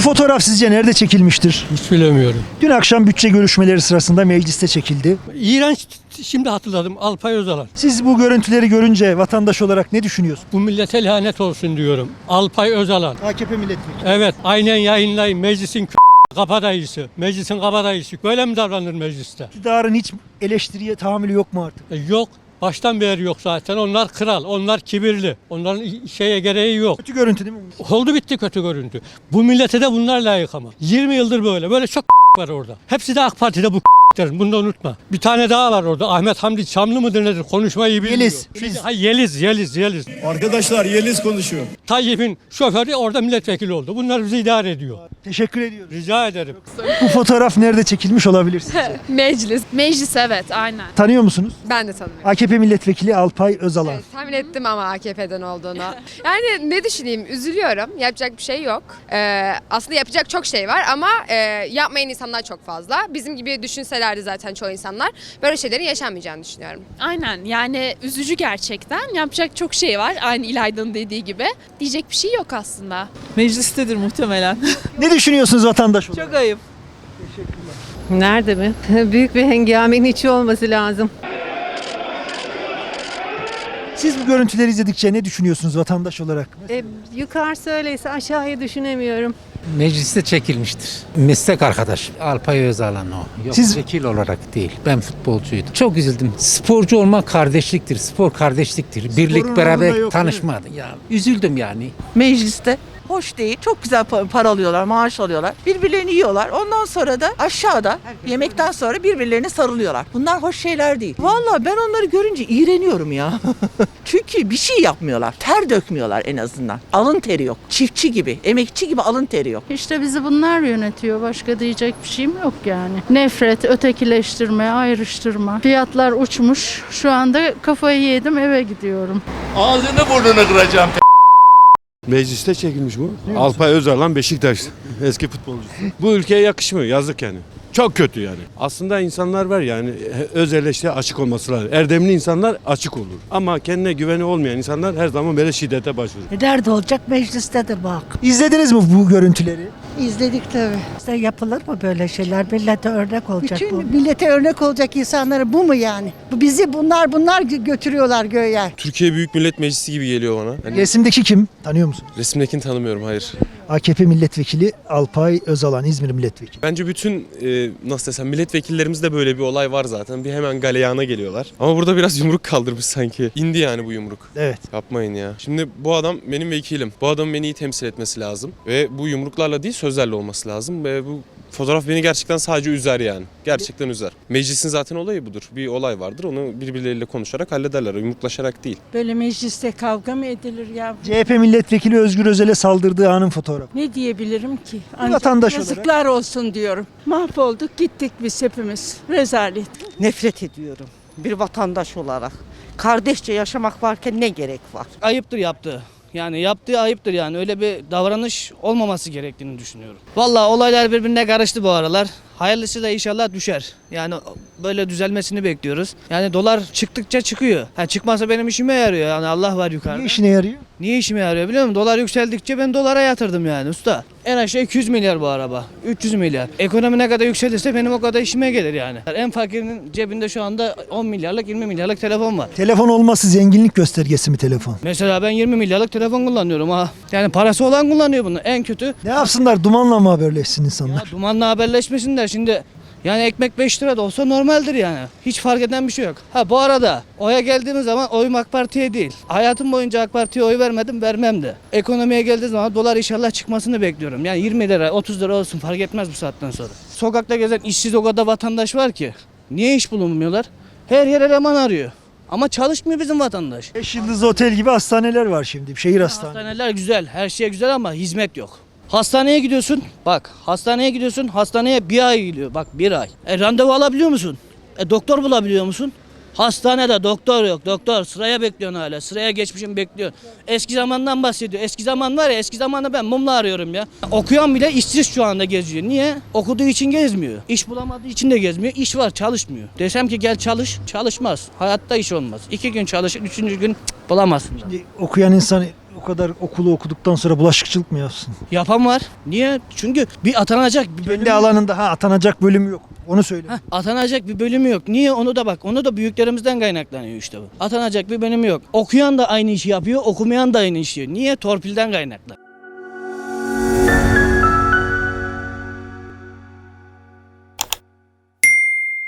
fotoğraf sizce nerede çekilmiştir? Hiç bilemiyorum. Dün akşam bütçe görüşmeleri sırasında mecliste çekildi. İğrenç şimdi hatırladım Alpay Özalan. Siz bu görüntüleri görünce vatandaş olarak ne düşünüyorsunuz? Bu millete lanet olsun diyorum. Alpay Özalan. AKP milletvekili. Evet aynen yayınlayın meclisin kabadayısı. Meclisin kabadayısı. Böyle mi davranır mecliste? İktidarın hiç eleştiriye tahammülü yok mu artık? E, yok. Baştan beri yok zaten. Onlar kral, onlar kibirli. Onların şeye gereği yok. Kötü görüntü değil mi? Oldu bitti kötü görüntü. Bu millete de bunlar layık ama. 20 yıldır böyle. Böyle çok var orada. Hepsi de AK Parti'de bu derim. Bunu da unutma. Bir tane daha var orada. Ahmet Hamdi Çamlı mıdır nedir? Konuşmayı bilmiyor. Yeliz. Yeliz. Ha, Yeliz, Yeliz, Yeliz. Arkadaşlar Yeliz konuşuyor. Tayyip'in şoförü orada milletvekili oldu. Bunlar bizi idare ediyor. Teşekkür ediyoruz. Rica ederim. Bu fotoğraf nerede çekilmiş olabilir sizce? Meclis. Meclis evet aynen. Tanıyor musunuz? Ben de tanımıyorum. AKP milletvekili Alpay Özalan. Evet, tahmin ettim ama AKP'den olduğunu. Yani ne düşüneyim? Üzülüyorum. Yapacak bir şey yok. Ee, aslında yapacak çok şey var ama e, yapmayan insanlar çok fazla. Bizim gibi düşünselerdi zaten çoğu insanlar böyle şeylerin yaşanmayacağını düşünüyorum. Aynen yani üzücü gerçekten. Yapacak çok şey var aynı İlayda'nın dediği gibi. Diyecek bir şey yok aslında. Meclistedir muhtemelen. Ne düşünüyorsunuz vatandaş olarak? Çok ayıp. Nerede mi? Büyük bir hengamenin içi olması lazım. Siz bu görüntüleri izledikçe ne düşünüyorsunuz vatandaş olarak? E, yukarısı öyleyse aşağıyı düşünemiyorum. Mecliste çekilmiştir. Meslek arkadaş Alpay Özalan o. Yok Siz- vekil olarak değil. Ben futbolcuydum. Çok üzüldüm. Sporcu olmak kardeşliktir. Spor kardeşliktir. Birlik beraber yok, tanışma. Ya üzüldüm yani. Mecliste hoş değil. Çok güzel pa- para alıyorlar, maaş alıyorlar. Birbirlerini yiyorlar. Ondan sonra da aşağıda yemekten sonra birbirlerine sarılıyorlar. Bunlar hoş şeyler değil. Vallahi ben onları görünce iğreniyorum ya. Çünkü bir şey yapmıyorlar. Ter dökmüyorlar en azından. Alın teri yok. Çiftçi gibi, emekçi gibi alın teri yok. İşte bizi bunlar yönetiyor. Başka diyecek bir şeyim yok yani. Nefret, ötekileştirme, ayrıştırma. Fiyatlar uçmuş. Şu anda kafayı yedim eve gidiyorum. Ağzını burnunu kıracağım. Mecliste çekilmiş bu. Alpay Özalan Beşiktaş eski futbolcusu. Bu ülkeye yakışmıyor yazık yani. Çok kötü yani. Aslında insanlar var yani öz eleştiriye açık olması lazım. Erdemli insanlar açık olur. Ama kendine güveni olmayan insanlar her zaman böyle şiddete başvurur. Nerede olacak? Mecliste de bak. İzlediniz mi bu görüntüleri? İzledik tabii. İşte yapılır mı böyle şeyler? Millete örnek olacak Bütün bu. millete örnek olacak insanları bu mu yani? Bu bizi bunlar bunlar gö- götürüyorlar göğe. Türkiye Büyük Millet Meclisi gibi geliyor bana. Hani Resimdeki kim? Tanıyor musunuz? resimdekini tanımıyorum hayır. AKP milletvekili Alpay Özalan, İzmir milletvekili. Bence bütün e, nasıl desem milletvekillerimizde böyle bir olay var zaten. Bir hemen galeyana geliyorlar. Ama burada biraz yumruk kaldırmış sanki. İndi yani bu yumruk. Evet. Yapmayın ya. Şimdi bu adam benim vekilim. Bu adamın beni iyi temsil etmesi lazım. Ve bu yumruklarla değil sözlerle olması lazım. Ve bu fotoğraf beni gerçekten sadece üzer yani. Gerçekten üzer. Meclisin zaten olayı budur. Bir olay vardır. Onu birbirleriyle konuşarak hallederler. Yumruklaşarak değil. Böyle mecliste kavga mı edilir ya? CHP milletvekili Özgür Özel'e saldırdığı anın fotoğrafı. Ne diyebilirim ki? vatandaş olarak. Yazıklar olsun diyorum. Mahvolduk gittik biz hepimiz. Rezalet. Nefret ediyorum bir vatandaş olarak. Kardeşçe yaşamak varken ne gerek var? ayıptır yaptığı. Yani yaptığı ayıptır yani. Öyle bir davranış olmaması gerektiğini düşünüyorum. Vallahi olaylar birbirine karıştı bu aralar. Hayırlısı da inşallah düşer. Yani böyle düzelmesini bekliyoruz. Yani dolar çıktıkça çıkıyor. Ha çıkmasa benim işime yarıyor. Yani Allah var yukarıda. Ne işine yarıyor? Niye işime yarıyor biliyor musun? Dolar yükseldikçe ben dolara yatırdım yani usta. En aşağı 200 milyar bu araba. 300 milyar. Ekonomi ne kadar yükselirse benim o kadar işime gelir yani. En fakirinin cebinde şu anda 10 milyarlık 20 milyarlık telefon var. Telefon olması zenginlik göstergesi mi telefon? Mesela ben 20 milyarlık telefon kullanıyorum ha. Yani parası olan kullanıyor bunu. En kötü Ne yapsınlar? Dumanla mı haberleşsin insanlar? ya dumanla haberleşmesinler şimdi. Yani ekmek 5 lira da olsa normaldir yani. Hiç fark eden bir şey yok. Ha bu arada oya geldiğimiz zaman oyum AK Parti'ye değil. Hayatım boyunca AK Parti'ye oy vermedim vermem de. Ekonomiye geldiği zaman dolar inşallah çıkmasını bekliyorum. Yani 20 lira 30 lira olsun fark etmez bu saatten sonra. Sokakta gezen işsiz o kadar vatandaş var ki. Niye iş bulunmuyorlar? Her yer eleman arıyor. Ama çalışmıyor bizim vatandaş. 5 yıldızlı otel gibi hastaneler var şimdi. Şehir hastaneleri. Hastaneler güzel, her şey güzel ama hizmet yok. Hastaneye gidiyorsun, bak hastaneye gidiyorsun, hastaneye bir ay gidiyor, bak bir ay. E randevu alabiliyor musun? E doktor bulabiliyor musun? Hastanede doktor yok, doktor sıraya bekliyorsun hala, sıraya geçmişim bekliyor. Eski zamandan bahsediyor, eski zaman var ya, eski zamanda ben mumla arıyorum ya. Okuyan bile işsiz şu anda geziyor, niye? Okuduğu için gezmiyor, iş bulamadığı için de gezmiyor, iş var çalışmıyor. Desem ki gel çalış, çalışmaz, hayatta iş olmaz. İki gün çalışır, üçüncü gün cık, bulamazsın. Okuyan insan O kadar okulu okuduktan sonra bulaşıkçılık mı yapsın? Yapan var. Niye? Çünkü bir atanacak bir bölüm Kendi alanında ha atanacak bölüm yok. Onu söyle. Heh, atanacak bir bölümü yok. Niye? Onu da bak. Onu da büyüklerimizden kaynaklanıyor işte bu. Atanacak bir bölümü yok. Okuyan da aynı işi yapıyor, okumayan da aynı işi yapıyor. Niye? Torpilden kaynaklı.